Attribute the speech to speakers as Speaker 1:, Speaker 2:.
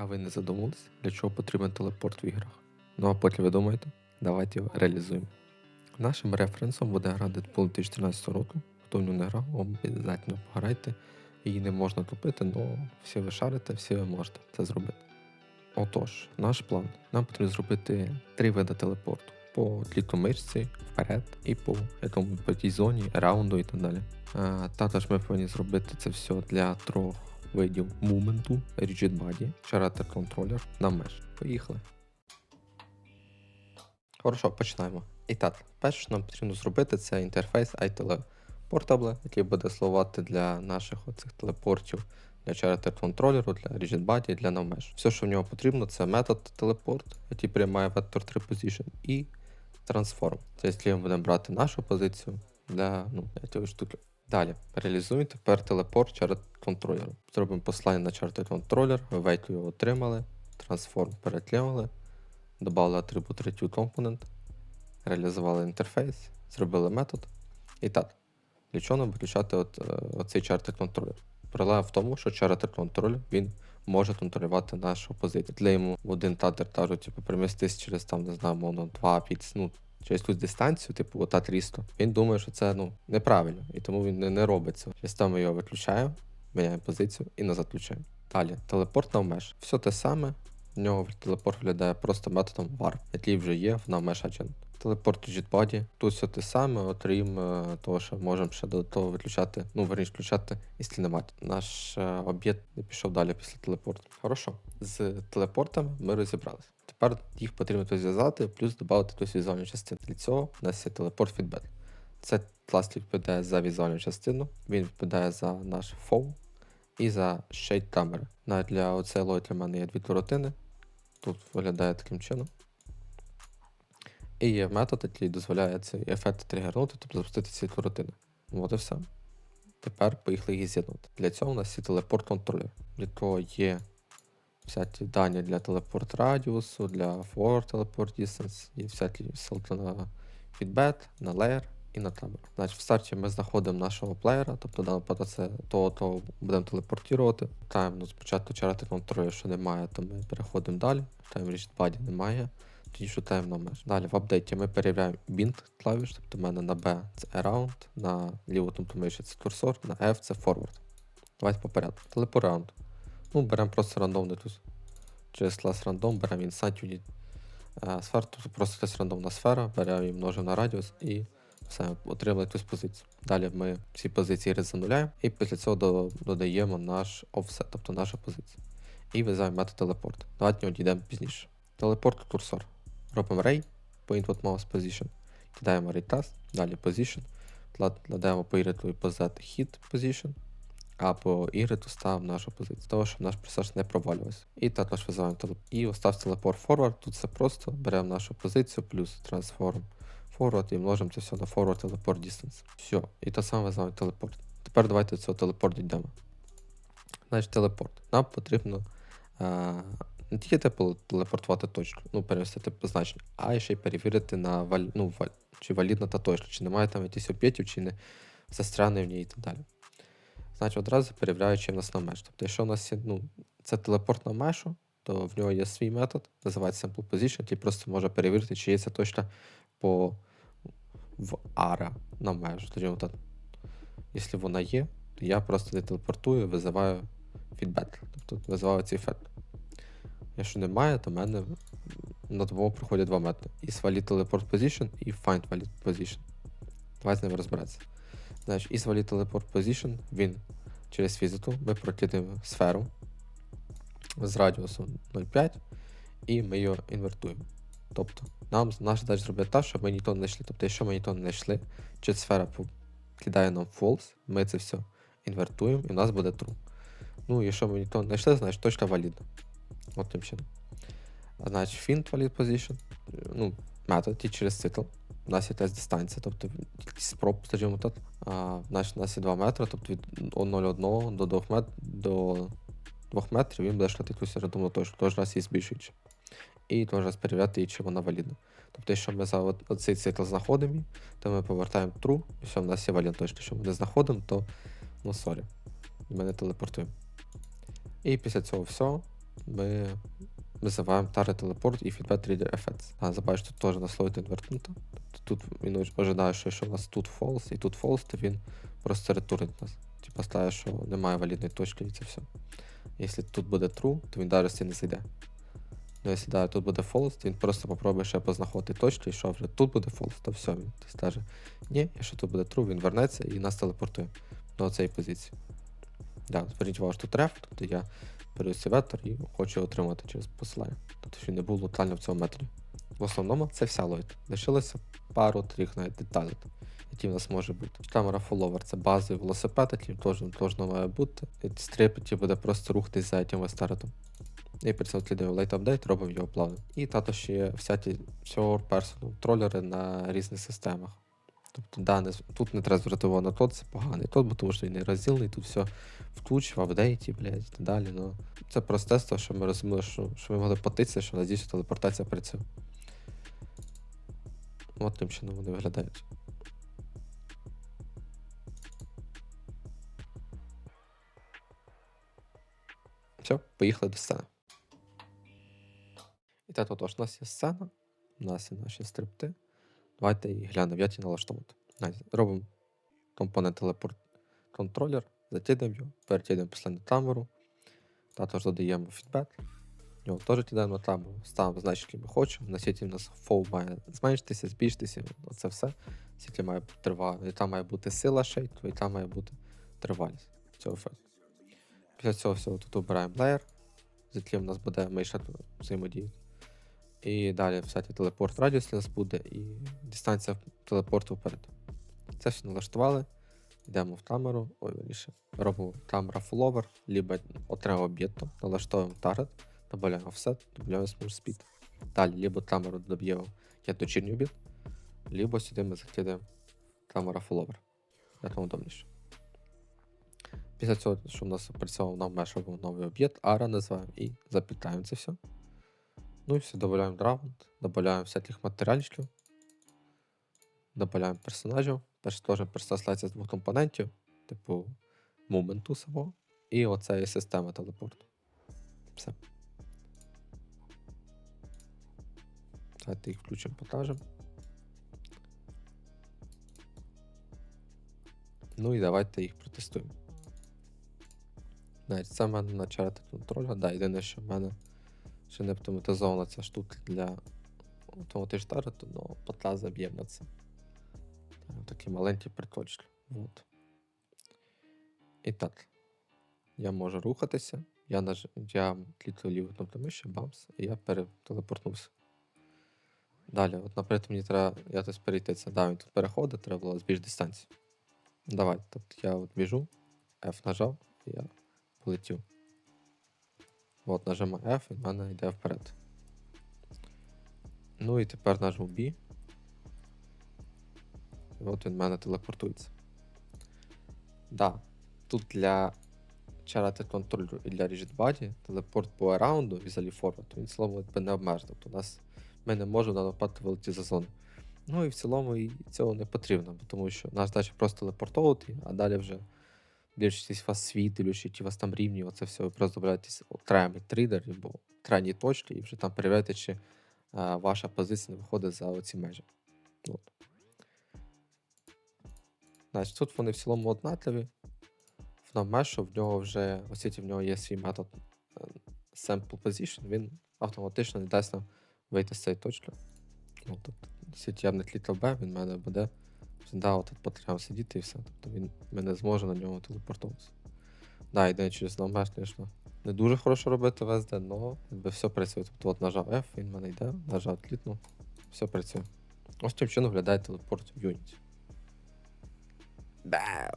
Speaker 1: А ви не задумались, для чого потрібен телепорт в іграх? Ну а потім ви думаєте, давайте його реалізуємо. Нашим референсом буде гра Deadpool 2014 року. Хто в нього не грав, обов'язково пограйте. Її не можна купити, але всі ви шарите, всі ви можете це зробити. Отож, наш план. Нам потрібно зробити три види телепорту: по клікомишці, вперед і по якому по тій зоні, раунду і так далі. А, також ми повинні зробити це все для трьох видів мументу, Rigid Body, Character Controller на меж. Поїхали. Хорошо, починаємо. І так, перше, що нам потрібно зробити, це інтерфейс iTele Portable, який буде слугувати для наших оцих телепортів, для Character контролеру, для Rigid Body, для NavMesh. Все, що в нього потрібно, це метод телепорт, який приймає vector 3 position, і Transform. Це якщо ми будемо брати нашу позицію для ну, для цієї штуки. Далі реалізуємо тепер телепорт Character контролеру. Зробимо послання на Character контролер, вейт його отримали, Transform переклеїли, додали атрибут Retu Component, реалізували інтерфейс, зробили метод. І так, для чого нам виключати от, е, оцей чартер контролер? Проблема в тому, що чартер контролер він може контролювати нашу позицію. Для йому в один татер типу, перемістись через там, не знаю, мовно, 2 5 ну, через якусь дистанцію, типу ота 300. Він думає, що це ну, неправильно, і тому він не, не робить цього. Через то ми його виключаємо, міняємо позицію і назад включаємо. Далі, телепорт меж. Все те саме. В нього телепорт виглядає просто методом warp, який вже є в NavMesh Agent. Телепорт JetBody. Тут все те саме, окрім е, того, що можемо ще до того виключати, ну, верніше включати і стільнемати. Наш е, об'єкт не пішов далі після телепорту. Хорошо. З телепортами ми розібралися. Тепер їх потрібно зв'язати, плюс додати тут візуальну частину. Для цього у нас є телепорт feedback. Це клас відповідає за візуальну частину, він відповідає за наш фоу і за камери. Навіть для оцей лой для мене є дві туротини. Тут виглядає таким чином. І є метод, який дозволяє цей ефект тригернути, тобто запустити ці туротини. От і все. Тепер поїхали їх з'єднувати. Для цього у нас є телепорт контролер, для якого є всякі дані для телепорт радіусу, для forward teleport distance і всякі ссылки на feedback, на layer і на табер. Значить, в старті ми знаходимо нашого плеєра, тобто даний випадку це того, того будемо телепортувати. Таємо ну, спочатку чарати контролю, що немає, то ми переходимо далі. Таємо Rigid Body немає. Тоді шутаємо на меж. Далі в апдейті ми перевіряємо bind клавіш, тобто в мене на B це around, на ліву тобто миші це курсор, на F це forward. Давайте по порядку. Телепорт round. Ну, беремо просто рандомний тут. Через клас рандом беремо Insight Unit е, сфер, тобто просто якась рандомна сфера, беремо і множимо на радіус і все, отримали якусь позицію. Далі ми ці позиції резануляємо і після цього до- додаємо наш offset, тобто нашу позицію. І визиваємо метод телепорт. Давайте нього дійдемо пізніше. Телепорт курсор. Робимо ray, point with mouse position, кидаємо ray task, далі position, кла- кладемо по і по z hit position, а по іриту ставимо нашу позицію, того, щоб наш пресаж не провалювався. І також визиваємо телепорт. І остав телепорт forward, тут все просто, беремо нашу позицію плюс transform forward і множимо це все на forward teleport distance. Все, і те саме визиваємо телепорт. Тепер давайте до цього телепорту йдемо. Значить, телепорт. Нам потрібно а, не тільки телепортувати точку, ну, перевести позначення, а ще й перевірити на валь... ну, валь... чи валідна та точка, чи немає там якихось об'єктів, чи не застряне в ній і так далі. Значить, одразу перевіряю, чи в нас на меш. Тобто, якщо у нас є, ну, це телепорт на мешу, то в нього є свій метод, називається Sample Position, який просто може перевірити, чи є ця точка по в ара на межу. Тоді от, якщо вона є, то я просто не телепортую, визиваю фідбек. Тобто визиваю цей ефект. Якщо немає, то в мене на допомогу проходять два методи. І valid teleport position, і find valid position. Давайте з ними розбиратися. Значить, із valid teleport position він через фізику ми прокидаємо сферу з радіусом 0,5 і ми його інвертуємо. Тобто, нам наша задача зробити так, щоб ми нічого не знайшли. Тобто, якщо ми нічого не знайшли, чи сфера кидає нам false, ми це все інвертуємо і в нас буде true. Ну, якщо ми нічого не знайшли, значить точка валідна. От тим чином. Значить, find valid position, ну, метод і через цикл. У нас є тест дистанція, тобто кількість спроб, скажімо так. А, значить, у нас є 2 метри, тобто від 0,1 до 2 мет... до 2 метрів він буде шукати якусь рандомну точку, тож раз її збільшуючи. І той раз перевіряти, чи вона валідна. Тобто, якщо ми за оцей цикл знаходимо то ми повертаємо true, і все, в нас є валідна точка. Якщо ми не знаходимо, то ну сорі, ми не телепортуємо. І після цього всього ми визиваємо Tara телепорт і feedback reader effects. А забачиш, тут теж на слой інвертнуто. Тобто тут він ож- ожидає, що якщо у нас тут false і тут false, то він просто ретурить нас. Типа ставить, що немає валідної точки і це все. Якщо тут буде true, то він навіть не зайде. Ну, якщо да, тут буде false, то він просто попробує ще познаходити точки, і що вже тут буде false, то все, він скаже ні, якщо тут буде true, він вернеться і нас телепортує до цієї позиції. Да, зверніть увагу, тут реф, тобто я вектор і хочу отримати через посилання. Тобто щоб не було локально в цьому методі. В основному це вся логіка. Лишилося пару трьох навіть деталей, які в нас може бути. Камера фоловер це базовий велосипед, який теж має бути. І Стріп, який буде просто рухатись за цим старитом. І при цьому слідуємо лейт апдейт, робимо його плавно. І тато ще є всякі всього персонал контролери на різних системах. Тобто, да, не, тут не треба звертати на тот, це поганий тот, бо тому що він не розділений, тут все втуч, в апдейті, блядь, і так далі. Ну, це простецтво, що ми розуміли, що, що ми могли потитися, що надіюсь, телепортація працює. От тим чином вони виглядають. Все, поїхали до сцени. І так, отож, у нас є сцена, у нас є наші стрибти. Давайте і глянемо, як її налаштовувати. Робимо компонент телепорт контролер, затягнемо його, перетягнемо після на камеру, також додаємо фідбек. В нього теж кидаємо на камеру, ставимо значки, ми хочемо. На сіті в нас фоу має зменшитися, збільшитися, оце все. Сіті має бути там має бути сила шейку, і там має бути тривалість цього ефекту. Після цього всього тут обираємо layer, з яким у нас буде миша взаємодіяти. І далі всякий телепорт радіус у нас буде і дистанція телепорту вперед. Це все налаштували. Йдемо в камеру, ой, вірніше, робимо камера follower, либо окремо об'єктом, налаштовуємо target, додаємо offset, додаємо smooth speed. Далі, либо камеру додаємо як дочірній об'єкт, либо сюди ми закидаємо камера follower. Як вам удобніше. Після цього, що в нас опрацьовував нам меш, робимо новий об'єкт, ARA називаємо і запітаємо це все. Ну і все, додаємо драунд, додаємо всяких матеріалів, додаємо персонажів. Перш теж складається з двох компонентів, типу моменту самого, і оце є система телепорту. Все. Давайте їх включимо, покажемо. Ну і давайте їх протестуємо. Навіть це в мене на чарти контроля. Да, єдине, що в мене ще не автоматизована ця штука для автоматичного але пота заб'ємо на це. Такі маленькі приточки. Вот. І так. Я можу рухатися. Я, наж... я клікаю ліву кнопку миші, бамс, і я перетелепортнувся. Далі, от, наприклад, мені треба якось перейти це. Да, він тут переходить, треба було збільш дистанцію. Давай, тобто я от біжу, F нажав, і я полетів. От, нажимаю F, і в мене йде вперед. Ну і тепер нажму B. І от він в мене телепортується. Да, тут для чарати контролю і для Rigid Body телепорт по араунду візалі forward, він в цілому якби не обмежений. Тобто нас ми не можемо на напад вилетіти за зону. Ну і в цілому і цього не потрібно, тому що наш задача просто телепортовувати, а далі вже дивлячись вас світ, чи у вас там рівні, оце все, ви просто додаєтесь окремий трейдер або крайні точки, і вже там перевіряєте, чи а, ваша позиція не виходить за оці межі. От. Значить, тут вони в цілому однакові. В намешу в нього вже, оскільки в нього є свій метод е, sample position, він автоматично не дасть нам вийти з цієї точки. Ну, тобто, оскільки я не клікав B, він в мене буде отут потрібно сидіти і все. Тобто він не зможе на нього телепортуватися. Да, єдине через намеш, звісно, не дуже хорошо робити ВСД, але якби все працює. Тобто от нажав F, він в мене йде, нажав клікнув, все працює. Ось таким чином виглядає телепорт в Unity. Bye.